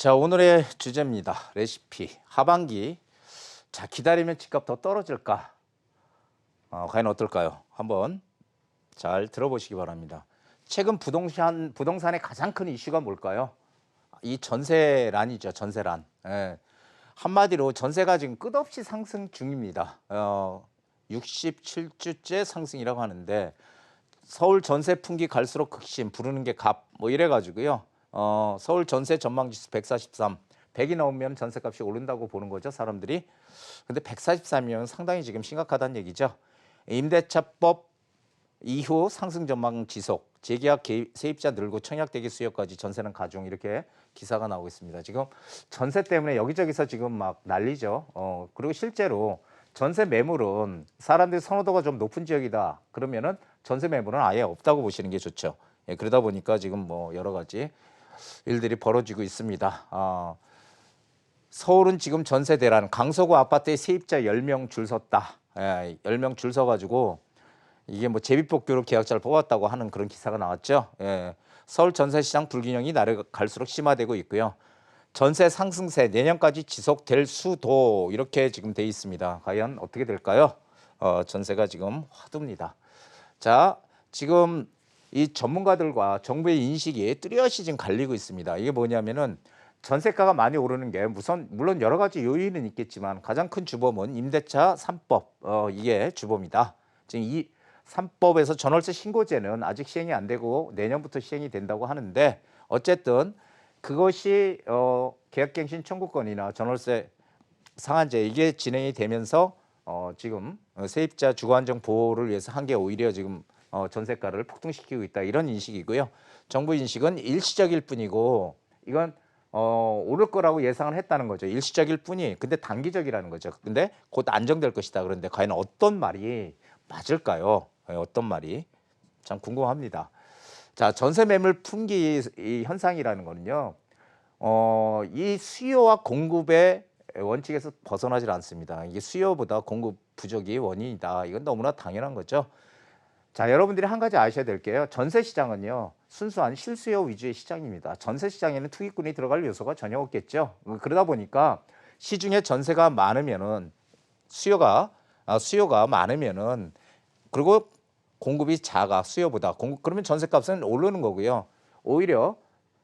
자 오늘의 주제입니다. 레시피 하반기. 자 기다리면 집값 더 떨어질까? 어, 과연 어떨까요? 한번 잘 들어보시기 바랍니다. 최근 부동산 부동산의 가장 큰 이슈가 뭘까요? 이 전세란이죠. 전세란. 예. 한마디로 전세가 지금 끝없이 상승 중입니다. 어, 67주째 상승이라고 하는데 서울 전세 풍기 갈수록 극심 부르는 게갑뭐 이래 가지고요. 어, 서울 전세 전망 지수 143. 100이 넘으면 전세값이 오른다고 보는 거죠, 사람들이. 근데 143이면 상당히 지금 심각하다는 얘기죠. 임대차법 이후 상승 전망 지속, 재계약 개- 세입자 늘고 청약대기 수요까지 전세는 가중 이렇게 기사가 나오고 있습니다. 지금 전세 때문에 여기저기서 지금 막 난리죠. 어, 그리고 실제로 전세 매물은 사람들이 선호도가 좀 높은 지역이다. 그러면은 전세 매물은 아예 없다고 보시는 게 좋죠. 예, 그러다 보니까 지금 뭐 여러 가지 일들이 벌어지고 있습니다. 아, 서울은 지금 전세 대란 강서구 아파트에 세입자 10명 줄 섰다. 예, 10명 줄 서가지고 이게 뭐 제비뽑기로 계약자를 뽑았다고 하는 그런 기사가 나왔죠. 예, 서울 전세 시장 불균형이 날에 갈수록 심화되고 있고요. 전세 상승세 내년까지 지속될 수도 이렇게 지금 돼 있습니다. 과연 어떻게 될까요? 어, 전세가 지금 화두입니다. 자, 지금 이 전문가들과 정부의 인식이 뚜렷이 지금 갈리고 있습니다. 이게 뭐냐면은 전세가가 많이 오르는 게 우선 물론 여러 가지 요인은 있겠지만 가장 큰 주범은 임대차 3법 어, 이게 주범이다. 지금 이 3법에서 전월세 신고제는 아직 시행이 안 되고 내년부터 시행이 된다고 하는데 어쨌든 그것이 어, 계약갱신 청구권이나 전월세 상한제 이게 진행이 되면서 어, 지금 어, 세입자 주거 안정 보호를 위해서 한 게 오히려 지금 어, 전세가를 폭등시키고 있다 이런 인식이고요. 정부 인식은 일시적일 뿐이고 이건 어, 오를 거라고 예상을 했다는 거죠. 일시적일 뿐이 근데 단기적이라는 거죠. 근데 곧 안정될 것이다. 그런데 과연 어떤 말이 맞을까요? 예, 어떤 말이 참 궁금합니다. 자 전세 매물 이 현상이라는 거는요. 어, 이 수요와 공급의 원칙에서 벗어나질 않습니다. 이게 수요보다 공급 부족이 원인이다. 이건 너무나 당연한 거죠. 자, 여러분들이 한 가지 아셔야 될 게요. 전세 시장은요. 순수한 실수요 위주의 시장입니다. 전세 시장에는 투기꾼이 들어갈 요소가 전혀 없겠죠. 그러다 보니까 시중에 전세가 많으면은 수요가 아, 수요가 많으면은 그리고 공급이 작아 수요보다 공급 그러면 전세값은 오르는 거고요. 오히려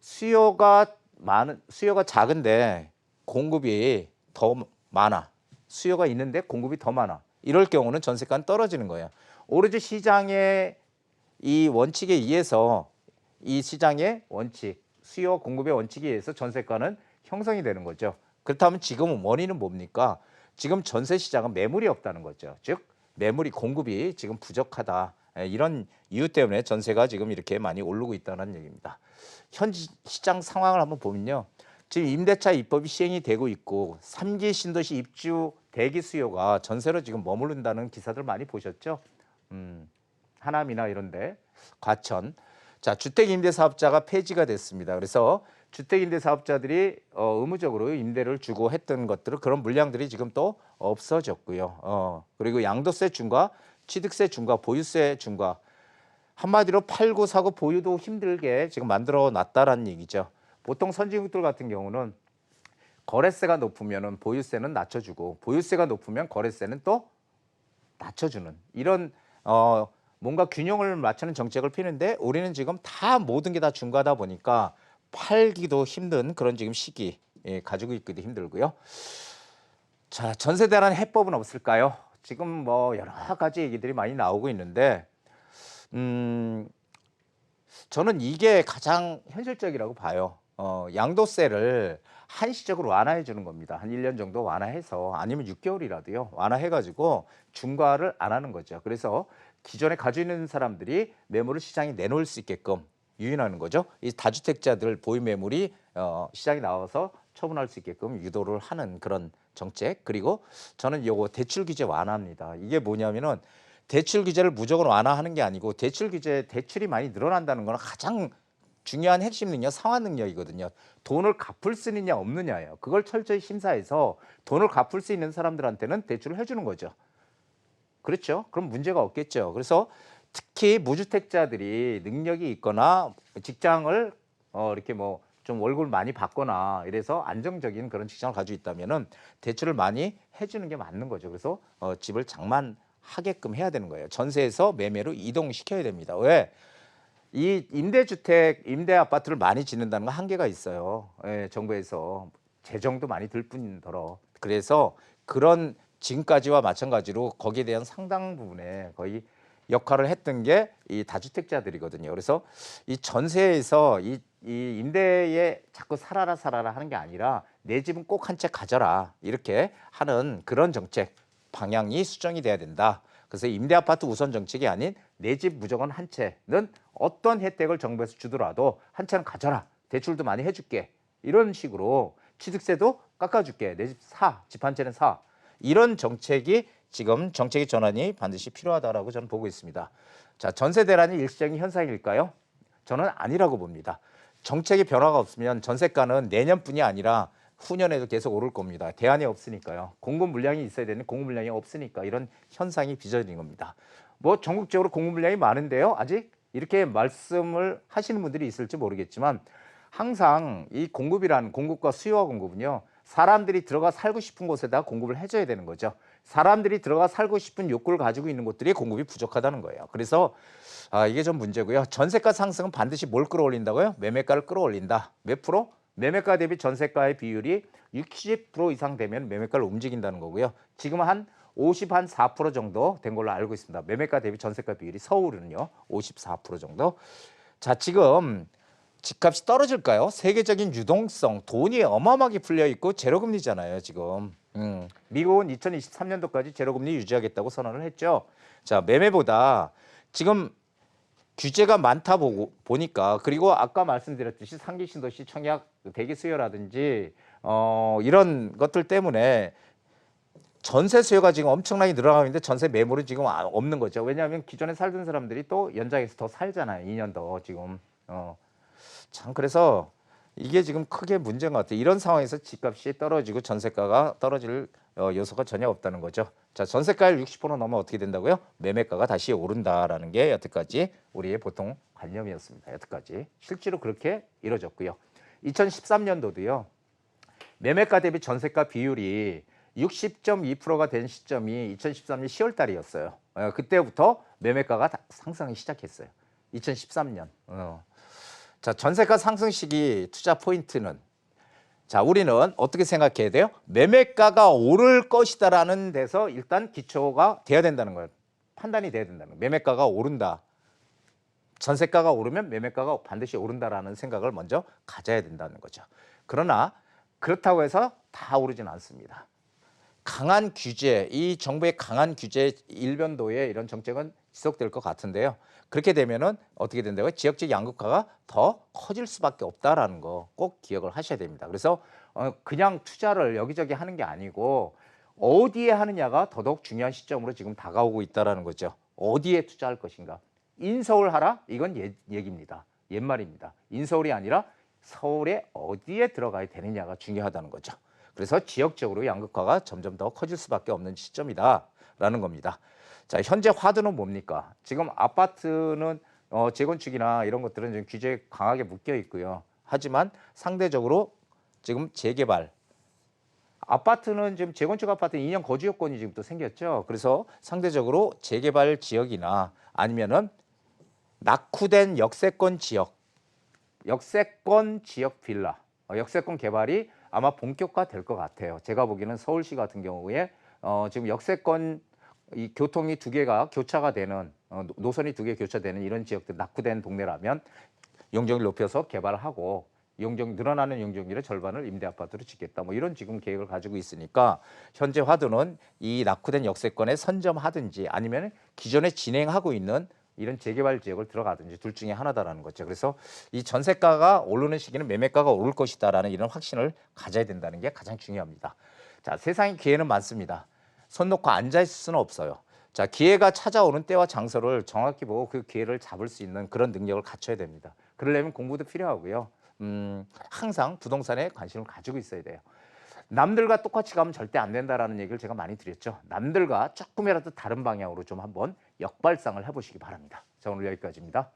수요가 많은 수요가 작은데 공급이 더 많아. 수요가 있는데 공급이 더 많아. 이럴 경우는 전세가는 떨어지는 거예요. 오로지 시장의 이 원칙에 의해서 이 시장의 원칙, 수요 공급의 원칙에 의해서 전세가는 형성이 되는 거죠. 그렇다면 지금은 원인은 뭡니까? 지금 전세 시장은 매물이 없다는 거죠. 즉 매물이 공급이 지금 부족하다. 예, 이런 이유 때문에 전세가 지금 이렇게 많이 오르고 있다는 얘기입니다. 현 시- 시장 상황을 한번 보면요. 지금 임대차 입법이 시행이 되고 있고 삼기 신도시 입주 대기 수요가 전세로 지금 머무른다는 기사들 많이 보셨죠? 음, 하남이나 이런데 과천. 자 주택 임대 사업자가 폐지가 됐습니다. 그래서 주택 임대 사업자들이 어, 의무적으로 임대를 주고 했던 것들을 그런 물량들이 지금 또 없어졌고요. 어, 그리고 양도세 중과 취득세 중과 보유세 중과 한마디로 팔고 사고 보유도 힘들게 지금 만들어 놨다라는 얘기죠. 보통 선진국들 같은 경우는 거래세가 높으면은 보유세는 낮춰주고 보유세가 높으면 거래세는 또 낮춰주는 이런 어 뭔가 균형을 맞추는 정책을 피는데 우리는 지금 다 모든 게 다 중과다 보니까 팔기도 힘든 그런 지금 시기 예, 가지고 있기도 힘들고요. 자 전세 대란 해법은 없을까요? 지금 뭐 여러 가지 얘기들이 많이 나오고 있는데 음 저는 이게 가장 현실적이라고 봐요. 어, 양도세를 한시적으로 완화해 주는 겁니다. 한 1년 정도 완화해서 아니면 6개월이라도요. 완화해 가지고 중과를 안 하는 거죠. 그래서 기존에 가지고 있는 사람들이 매물을 시장에 내놓을 수 있게끔 유인하는 거죠. 이 다주택자들 보유 매물이 어, 시장에 나와서 처분할 수 있게끔 유도를 하는 그런 정책. 그리고 저는 요거 대출 규제 완화입니다. 이게 뭐냐면은 대출 규제를 무조건 완화하는 게 아니고 대출 규제 대출이 많이 늘어난다는 거는 가장 중요한 핵심 능력 상환 능력이거든요. 돈을 갚을 수 있느냐 없느냐예요. 그걸 철저히 심사해서 돈을 갚을 수 있는 사람들한테는 대출을 해주는 거죠. 그렇죠. 그럼 문제가 없겠죠. 그래서 특히 무주택자들이 능력이 있거나 직장을 어, 이렇게 뭐 좀 월급을 많이 받거나 이래서 안정적인 그런 직장을 가지고 있다면은 대출을 많이 해주는 게 맞는 거죠. 그래서 어, 집을 장만하게끔 해야 되는 거예요. 전세에서 매매로 이동시켜야 됩니다. 왜? 이 임대주택, 임대 아파트를 많이 짓는다는 건 한계가 있어요. 예, 정부에서 재정도 많이 들 뿐더러 그래서 그런 지금까지와 마찬가지로 거기에 대한 상당 부분에 거의 역할을 했던 게 이 다주택자들이거든요. 그래서 이 전세에서 이, 이 임대에 자꾸 살아라 살아라 하는 게 아니라 내 집은 꼭 한 채 가져라 이렇게 하는 그런 정책 방향이 수정이 돼야 된다. 그래서 임대 아파트 우선 정책이 아닌 내 집 무조건 한 채는 어떤 혜택을 정부에서 주더라도 한 채는 가져라. 대출도 많이 해줄게. 이런 식으로 취득세도 깎아줄게. 내 집 사. 집 한 채는 사. 이런 정책이 지금 정책의 전환이 반드시 필요하다라고 저는 보고 있습니다. 자, 전세 대란이 일시적인 현상일까요? 저는 아니라고 봅니다. 정책의 변화가 없으면 전세가는 내년뿐이 아니라 후년에도 계속 오를 겁니다. 대안이 없으니까요. 공급 물량이 있어야 되는 공급 물량이 없으니까 이런 현상이 빚어진 겁니다. 뭐 전국적으로 공급 물량이 많은데요. 아직 이렇게 말씀을 하시는 분들이 있을지 모르겠지만 항상 이 공급이라는 공급과 수요와 공급은요. 사람들이 들어가 살고 싶은 곳에다 공급을 해줘야 되는 거죠. 사람들이 들어가 살고 싶은 욕구를 가지고 있는 곳들이 공급이 부족하다는 거예요. 그래서 아, 이게 좀 문제고요. 전세가 상승은 반드시 뭘 끌어올린다고요? 매매가를 끌어올린다. 몇 프로? 매매가 대비 전세가의 비율이 60% 이상 되면 매매가를 움직인다는 거고요. 지금 한 50, 한 4% 정도 된 걸로 알고 있습니다. 매매가 대비 전세가 비율이 서울은요, 54% 정도. 자, 지금 집값이 떨어질까요? 세계적인 유동성, 돈이 어마어마하게 풀려 있고 제로금리잖아요, 지금. 음, 미국은 2023년도까지 제로금리 유지하겠다고 선언을 했죠. 자, 매매보다 지금 규제가 많다 보고 보니까 그리고 아까 말씀드렸듯이 상기 신도시 청약 대기 수요라든지 어 이런 것들 때문에 전세 수요가 지금 엄청나게 늘어나고 있는데 전세 매물은 지금 아- 없는 거죠. 왜냐하면 기존에 살던 사람들이 또 연장해서 더 살잖아요. 2년 더 지금. 어. 참 그래서 이게 지금 크게 문제인 것 같아요. 이런 상황에서 집값이 떨어지고 전세가가 떨어질 어, 요소가 전혀 없다는 거죠. 자, 전세가율 60% 넘으면 어떻게 된다고요? 매매가가 다시 오른다라는 게 여태까지 우리의 보통 관념이었습니다. 여태까지 실제로 그렇게 이루어졌고요. 2013년도도요. 매매가 대비 전세가 비율이 60.2%가 된 시점이 2013년 10월 달이었어요. 어, 그때부터 매매가가 다- 상승이 시작했어요. 2013년. 어. 자, 전세가 상승 시기 투자 포인트는 자, 우리는 어떻게 생각해야 돼요? 매매가가 오를 것이다라는 데서 일단 기초가 돼야 된다는 거예요. 판단이 돼야 된다는 거예요. 매매가가 오른다. 전세가가 오르면 매매가가 반드시 오른다라는 생각을 먼저 가져야 된다는 거죠. 그러나 그렇다고 해서 다 오르진 않습니다. 강한 규제, 이 정부의 강한 규제 일변도의 이런 정책은 지속될 것 같은데요. 그렇게 되면은 어떻게 된다고요? 지역적 양극화가 더 커질 수밖에 없다라는 거 꼭 기억을 하셔야 됩니다. 그래서 어, 그냥 투자를 여기저기 하는 게 아니고 어디에 하느냐가 더더욱 중요한 시점으로 지금 다가오고 있다라는 거죠. 어디에 투자할 것인가? 인서울 하라? 이건 예, 얘기입니다. 옛말입니다. 인서울이 아니라 서울에 어디에 들어가야 되느냐가 중요하다는 거죠. 그래서 지역적으로 양극화가 점점 더 커질 수밖에 없는 시점이다라는 겁니다. 자, 현재 화두는 뭡니까? 지금 아파트는 어, 재건축이나 이런 것들은 지금 규제에 강하게 묶여 있고요. 하지만 상대적으로 지금 재개발 아파트는 지금 재건축 아파트 2년 거주 요건이 지금 또 생겼죠. 그래서 상대적으로 재개발 지역이나 아니면은 낙후된 역세권 지역, 역세권 지역 빌라, 어, 역세권 개발이 아마 본격화 될 것 같아요. 제가 보기에는 서울시 같은 경우에 어, 지금 역세권 이 교통이 두 개가 교차가 되는 어, 노- 노선이 두 개 교차되는 이런 지역들 낙후된 동네라면 용적률 높여서 개발하고 용적 늘어나는 용적률의 절반을 임대 아파트로 짓겠다. 뭐 이런 지금 계획을 가지고 있으니까 현재 화두는 이 낙후된 역세권에 선점하든지 아니면 기존에 진행하고 있는 이런 재개발 지역을 들어가든지 둘 중에 하나다라는 거죠. 그래서 이 전세가가 오르는 시기는 매매가가 오를 것이다라는 이런 확신을 가져야 된다는 게 가장 중요합니다. 자, 세상에 기회는 많습니다. 손 놓고 앉아 있을 수는 없어요. 자, 기회가 찾아오는 때와 장소를 정확히 보고 그 기회를 잡을 수 있는 그런 능력을 갖춰야 됩니다. 그러려면 공부도 필요하고요. 음, 항상 부동산에 관심을 가지고 있어야 돼요. 남들과 똑같이 가면 절대 안 된다라는 얘기를 제가 많이 드렸죠. 남들과 조금이라도 다른 방향으로 좀 한번 역발상을 해보시기 바랍니다. 자, 오늘 여기까지입니다.